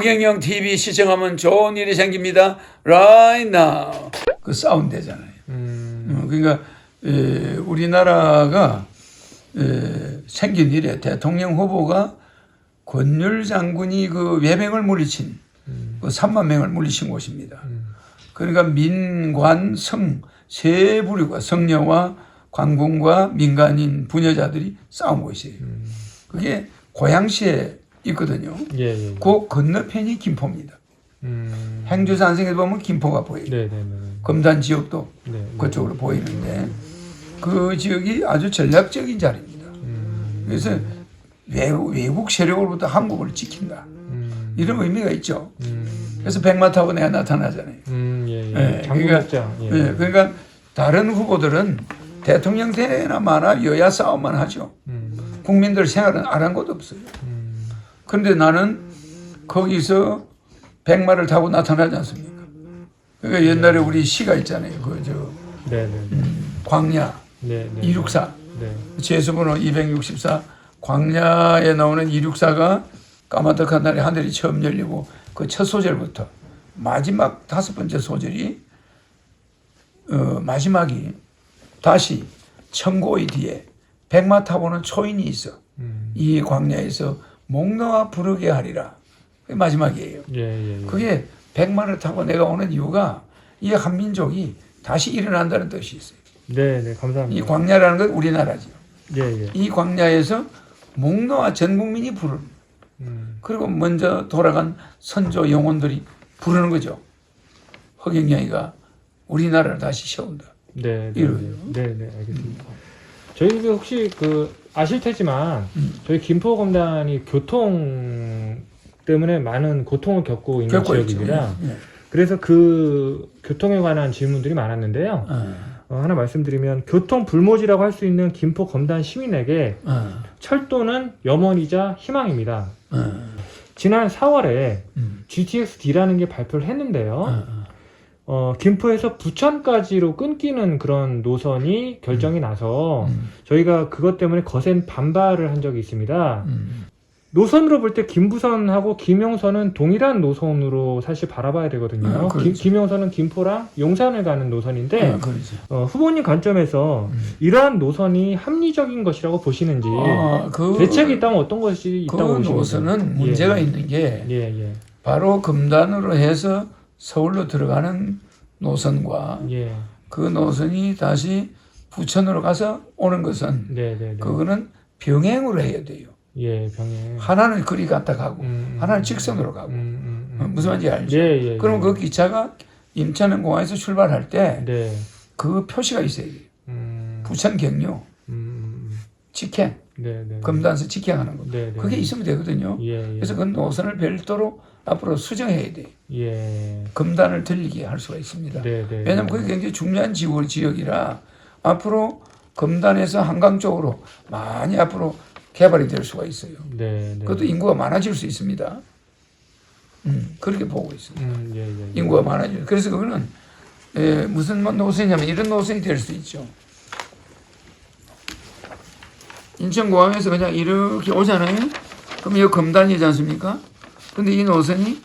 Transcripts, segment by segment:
허경영 TV 시청하면 좋은 일이 생깁니다. Right now. 그 싸운대잖아요. 음, 어, 그러니까 에, 우리나라가 에, 생긴 일에 대통령 후보가 권율 장군이 그 외병을 물리친 그 3만 명을 물리친 곳입니다. 그러니까 민관 성 세 부류가 성녀와 관군과 민간인 부녀자들이 싸운 곳이에요. 그게 고양시에 있거든요. 예, 예. 예. 그 건너편이 김포입니다. 음, 행주 산성에 보면 김포가 보여요. 네, 네, 네. 검단 지역도 네. 네. 그쪽으로 보이는데 그 지역이 아주 전략적인 자리입니다. 음, 그래서 외국, 외국 세력으로부터 한국을 지킨다. 음, 이런 의미가 있죠. 음, 그래서 백마 타고 내가 나타나잖아요. 음, 예, 예. 예, 장군국장. 예. 예, 그러니까 다른 후보들은 대통령 되나 마나 여야 싸움만 하죠. 음, 국민들 생활은 아랑곳 없어요. 음, 그런데 나는 거기서 백마를 타고 나타나지 않습니까? 그러니까 옛날에 우리 시가 있잖아요. 그저 네, 네, 네. 광야 네, 네. 264 네. 제수번호 264 광야에 나오는 264가 까마득한 날에 하늘이 처음 열리고 그 첫 소절부터 마지막 다섯 번째 소절이 어, 마지막이 다시 청고의 뒤에 백마 타고는 초인이 있어 음, 이 광야에서 목놓아 부르게 하리라 그게 마지막이에요. 예, 예, 예. 그게 백마를 타고 내가 오는 이유가 이 한민족이 다시 일어난다는 뜻이 있어요. 네, 네, 이 감사합니다. 광야라는 건 우리나라죠. 예, 예. 이 광야에서 목노아 전 국민이 부르는 음, 그리고 먼저 돌아간 선조 영혼들이 부르는 거죠. 허경영이가 우리나라를 다시 세운다. 네, 네, 이러요. 네, 네, 알겠습니다. 저희 그 혹시 그 아실 테지만 음. 저희 김포 검단이 교통 때문에 많은 고통을 겪고 있는 겪고 있죠. 지역입니다. 예, 예. 그래서 그 교통에 관한 질문들이 많았는데요. 어, 어, 하나 말씀드리면 교통 불모지라고 할 수 있는 김포 검단 시민에게 어, 철도는 염원이자 희망입니다. 어, 지난 4월에 음, GTX-D라는 게 발표를 했는데요. 어, 어. 어, 김포에서 부천까지로 끊기는 그런 노선이 결정이 나서 음, 저희가 그것 때문에 거센 반발을 한 적이 있습니다. 음, 노선으로 볼 때 김부선하고 김용선은 동일한 노선으로 사실 바라봐야 되거든요. 아, 그렇죠. 김, 김용선은 김포랑 용산을 가는 노선인데 어, 그렇죠. 어, 후보님 관점에서 음. 이러한 노선이 합리적인 것이라고 보시는지 아, 그, 대책이 있다면 어떤 것이 그 있다고 보시는지 노선은 문제가 예. 있는 게 예, 예, 바로 금단으로 해서 서울로 들어가는 노선과 예, 그 노선이 다시 부천으로 가서 오는 것은 네, 네, 네. 그거는 병행으로 해야 돼요. 예, 병에 하나는 그리 갔다 가고 음, 하나는 직선으로 가고 음, 음, 어, 음. 무슨 말인지 알죠? 예, 예. 그럼 예. 그 기차가 인천공항에서 출발할 때그 네, 표시가 있어야 돼요. 음, 부천 경유 음, 음, 직행 네, 네, 금단서 직행하는 거 네, 네. 그게 있으면 되거든요. 예, 예. 그래서 그 노선을 별도로 앞으로 수정해야 돼요. 예, 금단을 들리게 할 수가 있습니다. 네, 네. 왜냐하면 그게 굉장히 중요한 지원 지역이라 앞으로 금단에서 한강 쪽으로 많이 앞으로 개발이 될 수가 있어요. 네, 네. 그것도 인구가 많아질 수 있습니다. 음, 그렇게 보고 있습니다. 음, 예, 예. 예. 인구가 많아질. 그래서 그거는 에, 무슨 노선이냐면 이런 노선이 될 수 있죠. 인천공항에서 그냥 이렇게 오잖아요. 그럼 여기 금단이지 않습니까? 근데 이 노선이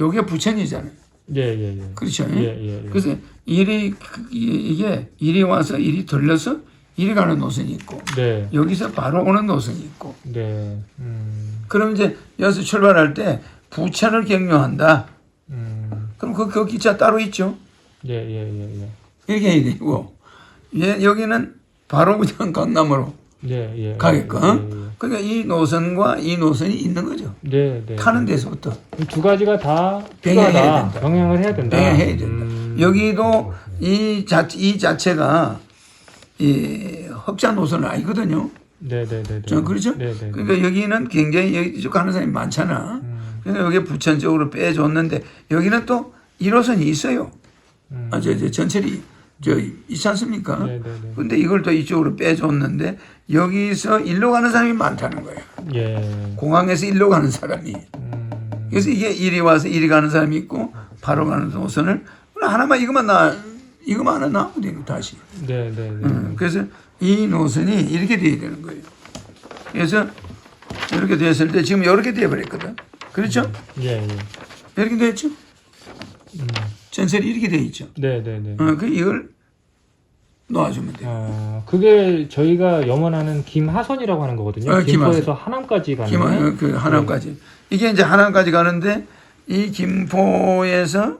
여기가 부천이잖아요. 예, 예, 예. 그렇죠. 예, 예, 예. 그래서 이리 그- 이- 이게 이리 와서 이리 들려서 이리 가는 노선이 있고 네, 여기서 바로 오는 노선이 있고 네. 음, 그럼 이제 여기서 출발할 때 부천을 경유한다. 음. 그럼 그, 그 기차 따로 있죠. 예, 예, 예, 예. 이렇게 해야 되고 예, 여기는 바로 그냥 강남으로 예, 예. 가게끔. 예, 예. 그러니까 이 노선과 이 노선이 있는 거죠. 네, 네. 타는 데서부터 이두 가지가 다 병행해야 필요하다. 된다. 병행을 해야 된다. 병행해야 된다. 음, 여기도 이, 자, 이 자체가 이 흑자 노선은 아니거든요. 네, 네, 네. 네. 저 그렇죠? 네, 네. 그러니까 여기는 굉장히 여기 쪽 가는 사람이 많잖아. 음, 그러니까 여기 부천 쪽으로 빼줬는데 여기는 또 1호선이 있어요. 음. 아, 저, 저 전철이 저 있지 않습니까? 네, 네, 네. 근데 이걸 또 이쪽으로 빼줬는데 여기서 일로 가는 사람이 많다는 거예요. 예. 공항에서 일로 가는 사람이. 음, 그래서 이게 이리 와서 이리 가는 사람이 있고 바로 가는 노선을 하나만 이것만 나 이것만 하나 나오면 되는 거 다시. 네, 네, 네. 음, 그래서 이 노선이 이렇게 돼야 되는 거예요. 그래서 이렇게 됐을 때 지금 이렇게 돼버렸거든. 그렇죠? 예, 예. 이렇게 돼 있죠? 음. 전설이 이렇게 돼 있죠. 네, 네, 네. 어, 그 이걸 놓아주면 돼요. 아, 그게 저희가 염원하는 김하선이라고 하는 거거든요. 어, 김포에서 하남까지 가는. 김, 어, 그 하남까지. 이게 이제 하남까지 가는데 이 김포에서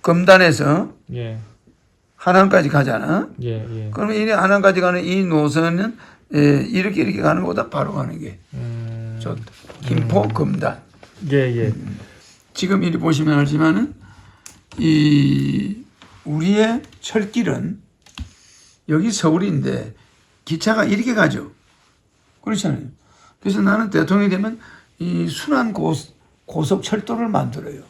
금단에서 예, 하남까지 가잖아. 예, 예. 그러면 이 하남까지 가는 이 노선은 예, 이렇게 이렇게 가는 것보다 바로 가는 게 음, 좋다. 김포 금단. 예, 예. 지금 이리 보시면 알지만은 이 우리의 철길은 여기 서울인데 기차가 이렇게 가죠. 그렇잖아요. 그래서 나는 대통령이 되면 이 순환 고, 고속 철도를 만들어요.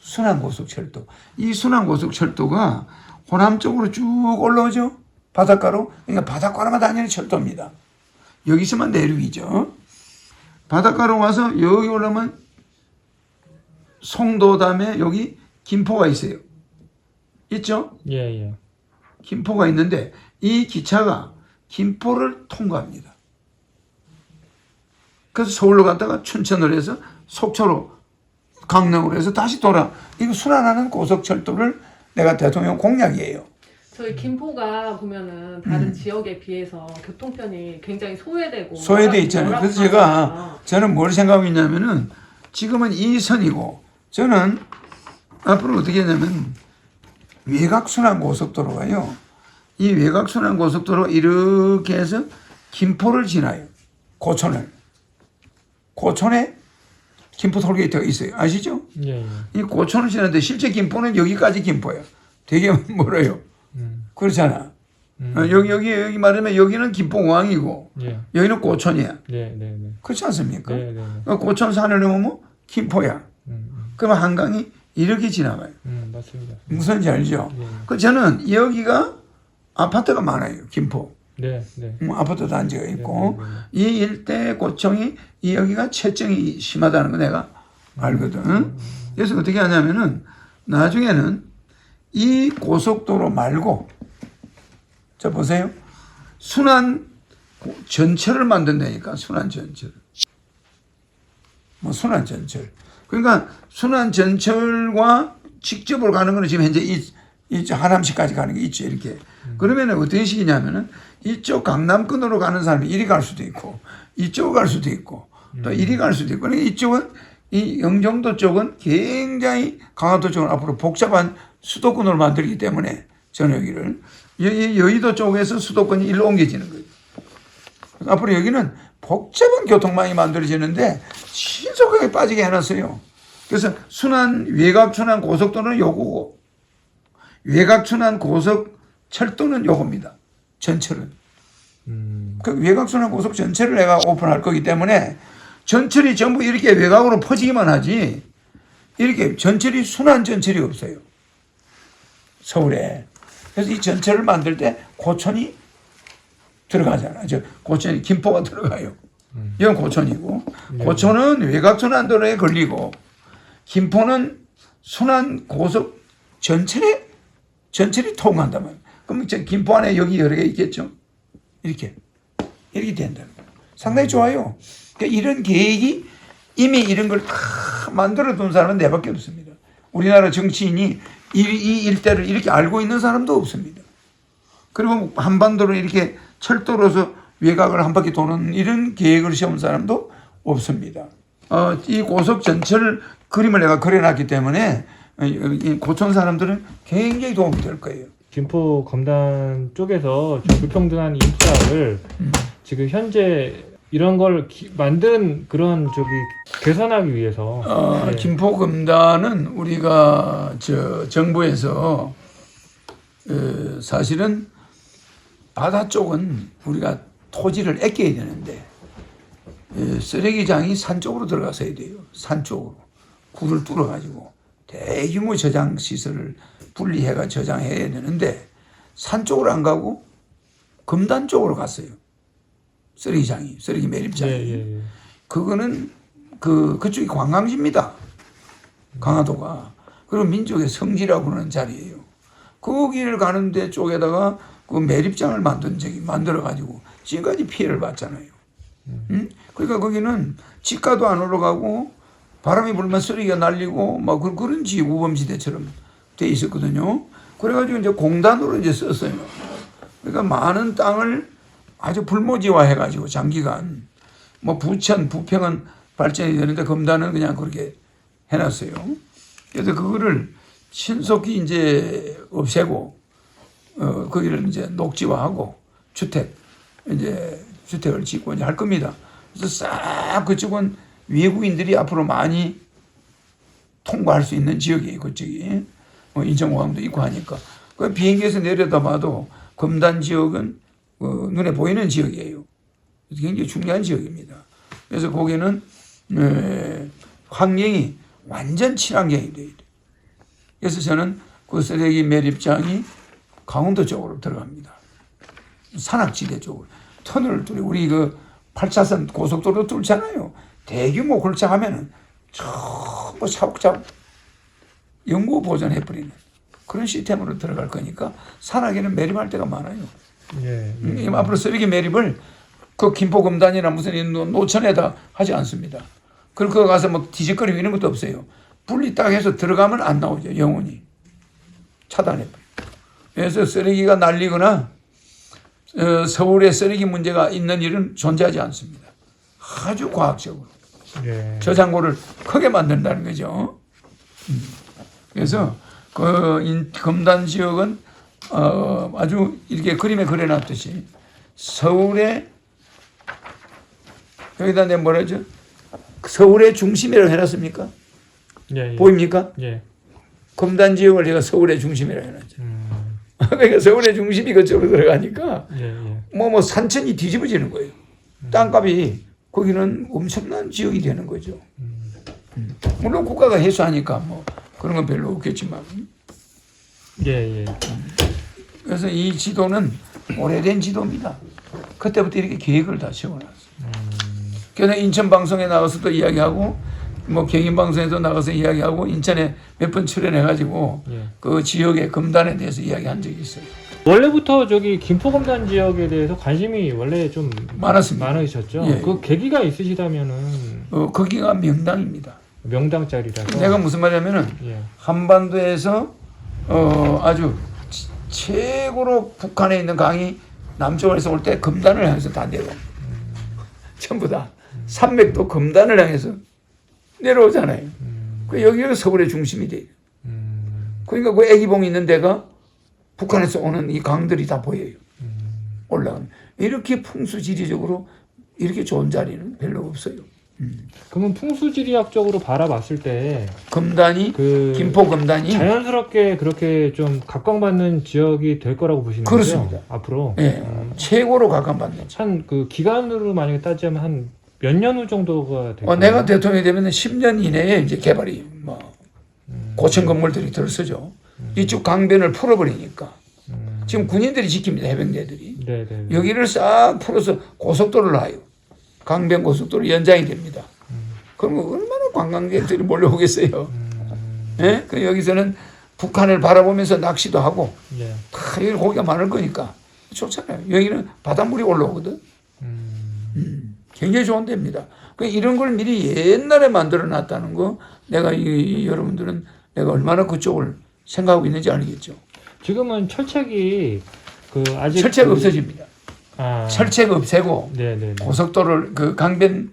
순환 고속 철도. 이 순환 고속 철도가 호남 쪽으로 쭉 올라오죠. 바닷가로. 그러니까 바닷가로만 다니는 철도입니다. 여기서만 내륙이죠. 바닷가로 와서 여기 올라오면 송도 다음에 여기 김포가 있어요. 있죠? 예, 예. 김포가 있는데 이 기차가 김포를 통과합니다. 그래서 서울로 갔다가 춘천으로 해서 속초로 강릉으로 해서 다시 돌아. 이거 순환하는 고속철도를 내가 대통령 공약이에요. 저희 김포가 보면은 다른 지역에 비해서 교통편이 굉장히 소외되고 음. 소외돼 있잖아요. 그래서. 제가 저는 뭘 생각하고 있냐면은 지금은 이 선이고 저는 앞으로 어떻게 하냐면 외곽순환 고속도로가요. 이 외곽순환 고속도로 이렇게 해서 김포를 지나요. 고촌을. 고촌에 김포 톨게이트가 있어요. 아시죠? 예, 예. 이 고촌을 지나는데 실제 김포는 여기까지 김포예요. 되게 멀어요. 음, 그렇잖아. 음. 어, 여기 여기 여기 말하면 여기는 김포공항이고 예, 여기는 고촌이야. 네, 네, 네. 그렇지 않습니까? 네, 네, 네. 어, 고촌 산을 넘으면 김포야. 음, 음, 그러면 한강이 이렇게 지나가요. 음, 맞습니다. 무슨 지 알죠? 예. 그 저는 여기가 아파트가 많아요. 김포. 네, 네. 음, 아파트 단지가 있고 네, 네, 이 일대 고청이 이 여기가 체증이 심하다는 거 내가 알거든. 그래서 어떻게 하냐면은 나중에는 이 고속도로 말고 자 보세요. 순환 고- 전철을 만든다니까 순환 전철. 뭐 순환 전철. 그러니까 순환 전철과 직접으로 가는 거는 지금 현재 이, 이 하남시까지 가는 게 있죠 이렇게. 그러면은 어떤 식이냐면은 이쪽 강남권으로 가는 사람이 이리 갈 수도 있고 이쪽으로 갈 수도 있고 또 이리 갈 수도 있고 그러니까 이쪽은 이 영종도 쪽은 굉장히 강화도 쪽은 앞으로 복잡한 수도권으로 만들기 때문에 저는 여기를 여기 여의도 쪽에서 수도권이 일로 옮겨지는 거예요. 앞으로 여기는 복잡한 교통망이 만들어지는데 신속하게 빠지게 해놨어요. 그래서 순환 외곽 순환 고속도로는 요거고 외곽 순환 고속 철도는 요겁니다. 전철은 음, 그 외곽 순환 고속 전철을 내가 오픈할 거기 때문에 전철이 전부 이렇게 외곽으로 퍼지기만 하지 이렇게 전철이 순환 전철이 없어요. 서울에. 그래서 이 전철을 만들 때 고촌이 들어가잖아. 저 고촌이 김포가 들어가요. 이건 고촌이고 고촌은 외곽 순환도로에 걸리고 김포는 순환 고속 전철에 전철이 통한다면 그럼 저 김포 안에 여기 여러 개 있겠죠. 이렇게 이렇게 된다는 거예요. 상당히 좋아요. 그러니까 이런 계획이 이미 이런 걸 다 만들어 둔 사람은 내밖에 없습니다. 우리나라 정치인이 이, 이 일대를 이렇게 알고 있는 사람도 없습니다. 그리고 한반도로 이렇게 철도로서 외곽을 한 바퀴 도는 이런 계획을 세운 사람도 없습니다. 어, 이 고속 전철 그림을 내가 그려놨기 때문에 어, 이 고촌 사람들은 굉장히 도움이 될 거예요. 김포 검단 쪽에서 저 불평등한 인프라를 음. 지금 현재 이런 걸 기- 만든 그런 저기 개선하기 위해서 어, 예. 김포금단은 우리가 저 정부에서 어, 사실은 바다 쪽은 우리가 토지를 아껴야 되는데 예, 쓰레기장이 산 쪽으로 들어가서야 돼요. 산 쪽으로 굴을 뚫어 가지고 대규모 저장 시설을 분리해가 저장해야 되는데 산 쪽으로 안 가고 금단 쪽으로 갔어요. 쓰레기장이 쓰레기 매립장이. 예, 예, 예. 그거는 그 그쪽이 관광지입니다. 강화도가 그리고 민족의 성지라고 하는 자리예요. 거기를 가는데 쪽에다가 그 매립장을 만든 적이 만들어 가지고 지금까지 피해를 봤잖아요. 음? 그러니까 거기는 지가도 안 올라가고 바람이 불면 쓰레기가 날리고 막 그- 그런 지역 우범지대처럼 돼 있었거든요. 그래가지고 이제 공단으로 이제 썼어요. 그러니까 많은 땅을 아주 불모지화 해가지고 장기간 뭐 부천, 부평은 발전이 되는데 금단은 그냥 그렇게 해놨어요. 그래서 그거를 신속히 이제 없애고 어 거기를 이제 녹지화하고 주택 이제 주택을 짓고 이제 할 겁니다. 그래서 싹 그쪽은 외국인들이 앞으로 많이 통과할 수 있는 지역이에요. 그쪽이 뭐 인천공항도 있고 하니까 그 비행기에서 내려다봐도 금단 지역은 어, 눈에 보이는 지역이에요. 굉장히 중요한 지역입니다. 그래서 거기는 에, 환경이 완전 친환경이 돼요. 그래서 저는 그 쓰레기 매립장이 강원도 쪽으로 들어갑니다. 산악지대 쪽으로. 터널을 뚫어 우리 그 8차선 고속도로 뚫잖아요. 대규모 골차하면은 전부 차곡차곡 연구 보존해 버리는 그런 시스템으로 들어갈 거니까 산악에는 매립할 때가 많아요. 예. 음, 앞으로 쓰레기 매립을 그 김포금단이나 무슨 노- 노천에다 하지 않습니다. 그리고 거기 가서 뭐 뒤적거리고 이런 것도 없어요. 분리 딱 해서 들어가면 안 나오죠. 영원히. 차단해 버려요. 그래서 쓰레기가 날리거나 어, 서울에 쓰레기 문제가 있는 일은 존재하지 않습니다. 아주 과학적으로. 예. 저장고를 크게 만든다는 거죠. 음. 그래서 그 인- 금단 지역은 어 아주 이렇게 그림에 그려놨듯이 서울의 여기다 내 뭐라 죠? 서울의 중심이라고 해놨습니까? 예. 예. 보입니까? 예. 금단 지역을 제가 서울의 중심이라고 해놨죠. 음. 그러니까 서울의 중심이 그쪽으로 들어가니까 예. 예. 뭐뭐 산천이 뒤집어지는 거예요. 땅값이 거기는 엄청난 지역이 되는 거죠. 음. 물론 국가가 해소하니까 뭐 그런 건 별로 없겠지만 예. 예. 그래서 이 지도는 오래된 지도입니다. 그때부터 이렇게 계획을 다 세워놨어요. 그래서 인천 방송에 나가서도 이야기하고 뭐 경인 방송에도 나가서 이야기하고 인천에 몇 번 출연해가지고 예. 그 지역의 금단에 대해서 이야기한 적이 있어요. 원래부터 저기 김포검단 지역에 대해서 관심이 원래 좀 많았습니다. 많으셨죠. 예. 그 계기가 있으시다면은 어, 거기가 명당입니다. 명당짜리라서. 내가 무슨 말이냐면은 예. 한반도에서 어 아주 치- 최고로 북한에 있는 강이 남쪽에서 올 때 금단을 향해서 다 내려. 전부 다 산맥도 금단을 향해서 내려오잖아요. 그 여기가 서울의 중심이 돼요. 음. 그러니까 그 애기봉 있는 데가 북한에서 오는 이 강들이 다 보여요. 올라가는 이렇게 풍수지리적으로 이렇게 좋은 자리는 별로 없어요. 그러면 풍수지리학적으로 바라봤을 때 금단이 그 김포 금단이 자연스럽게 그렇게 좀 각광받는 지역이 될 거라고 보시는 그렇습니다. 거죠? 앞으로 예, 최고로 각광받는 한그 기간으로 만약에 따지면 한 몇 년 후 정도가 될까요? 어, 내가 대통령이 되면 10년 이내에 이제 개발이 뭐 고층 건물들이 들어서죠. 이쪽 강변을 풀어버리니까 음. 지금 군인들이 지킵니다 해병대들이 네, 네. 여기를 싹 풀어서 고속도로를 놔요. 강변 고속도로 연장이 됩니다. 그럼 얼마나 관광객들이 몰려오겠어요. 예? 그 여기서는 북한을 바라보면서 낚시도 하고 예. 다 여기 고기가 많을 거니까 좋잖아요. 여기는 바닷물이 올라오거든. 음. 굉장히 좋은 데입니다. 그 이런 걸 미리 옛날에 만들어 놨다는 거 내가 이, 이 여러분들은 내가 얼마나 그쪽을 생각하고 있는지 알겠죠. 지금은 철책이 그 아직 철책 그- 없어집니다. 아. 철책 없애고 네, 네, 네. 고속도로를 그 강변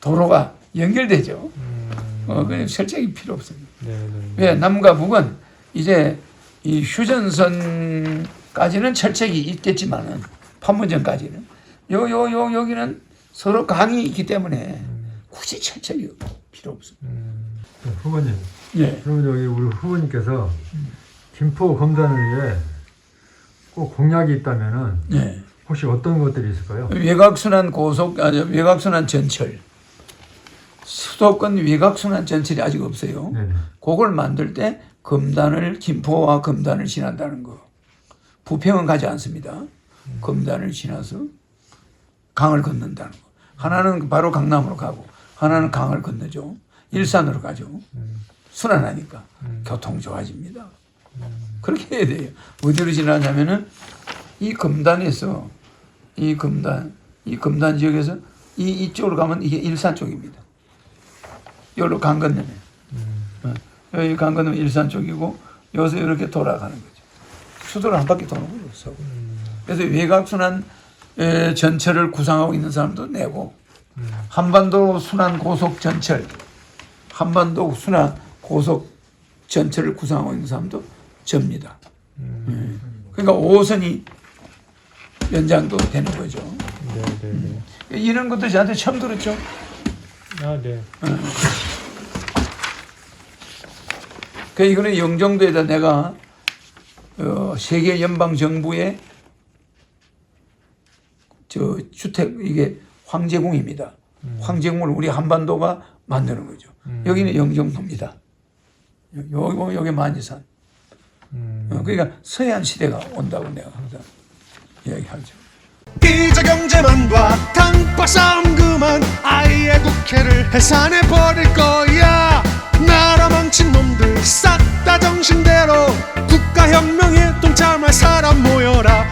도로가 연결되죠. 음. 어, 그 철책이 필요 없습니다. 네, 네. 왜 남과 북은 이제 이 휴전선까지는 철책이 있겠지만은 판문점까지는 요 요 요 여기는 서로 강이 있기 때문에 굳이 철책이 필요 없습니다. 음. 네, 후보님, 예. 그러면 여기 우리 후보님께서 김포 검단을 위해 꼭 공약이 있다면은 예. 혹시 어떤 것들이 있을까요? 외곽순환 고속 아니 외곽순환 전철 수도권 외곽순환 전철이 아직 없어요. 네네. 그걸 만들 때 금단을 김포와 금단을 지난다는 거. 부평은 가지 않습니다. 금단을 지나서 강을 건넌다는 거. 하나는 바로 강남으로 가고 하나는 강을 건너죠. 일산으로 가죠. 순환하니까 교통 좋아집니다. 그렇게 해야 돼요. 어디로 지나냐면은 이 금단에서 이 금단 이 금단 지역에서 이 이쪽으로 가면 이게 일산 쪽입니다. 여기로 강 건너면. 음. 어, 여기 강 건너면 일산 쪽이고 여기서 이렇게 돌아가는 거죠. 수도를 한 바퀴 도는 거죠. 그래서 외곽순환 에, 전철을 구상하고 있는 사람도 내고 한반도 순환 고속 전철, 한반도 순환 고속 전철을 구상하고 있는 사람도 접니다. 예. 그러니까 5호선이 연장도 되는 거죠. 네, 네, 네. 이런 것도 저한테 처음 들었죠. 아, 네. 그 이거는 영종도에다 내가 어, 세계 연방 정부의 저 주택 이게 황제궁입니다. 황제궁을 우리 한반도가 만드는 거죠. 여기는 영종도입니다. 여- 여기 여기 만지산. 음. 어, 그러니까 서해안 시대가 온다고 내가 항상 이야기하죠. 이제 경제만과 당파 싸움 그만 아예 국회를 해산해 버릴 거야 나라 망친 놈들 싹 다 정신대로 국가혁명에 동참할 사람 모여라